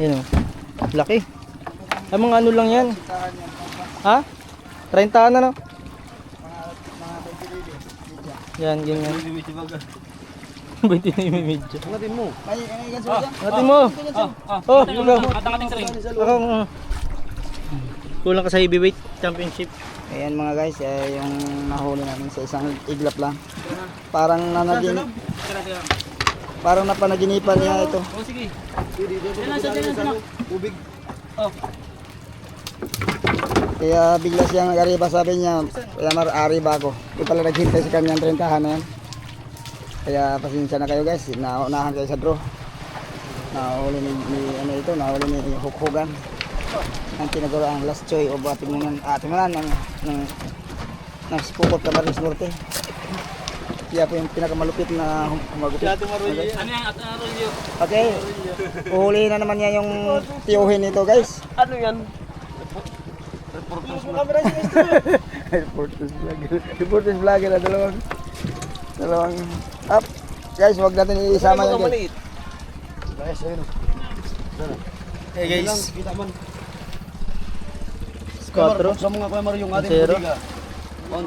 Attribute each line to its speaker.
Speaker 1: Yan o. Laki. Ay, mga ano lang yan. Ha? 30 na no? Yan, ganyan. 20 na yung medyo.
Speaker 2: Ngatin mo. Ay,
Speaker 1: Ah, mo. Oh, ikaw. Ako. Kulang ka sa heavyweight championship.
Speaker 2: Ayan mga guys, eh, yung nahuli namin sa isang iglap lang. Parang nanagin Parang napanaginipan niya ito.
Speaker 3: Oh, sige.
Speaker 2: Tubig. Kaya bigla siyang nag-ariba sabi niya, kaya mar-ari ba ako? Di pala naghintay sa kanyang 30 na yan. Kaya pasensya na kayo guys, naunahan kayo sa draw. Nahuli ni, ni ano ito, nahuli ni Hukhugan. Ang tinaguro ang last choice o ating mga ating mga ng ng ng Spukot Camarines Norte. Kaya po yung pinakamalupit na hum- humagupit.
Speaker 3: Ano yan? Ano?
Speaker 2: Okay. Uhuli na naman niya yung tiyuhin nito guys.
Speaker 3: Ano yan?
Speaker 2: Reporters vlogger. Reporters vlogger na dalawang dalawang up. Guys, wag natin isama yan guys. Guys, ayun.
Speaker 1: Hey guys,
Speaker 2: Kita man.
Speaker 1: Squatro.
Speaker 2: Sa mga kuya Mario yung ating budiga. On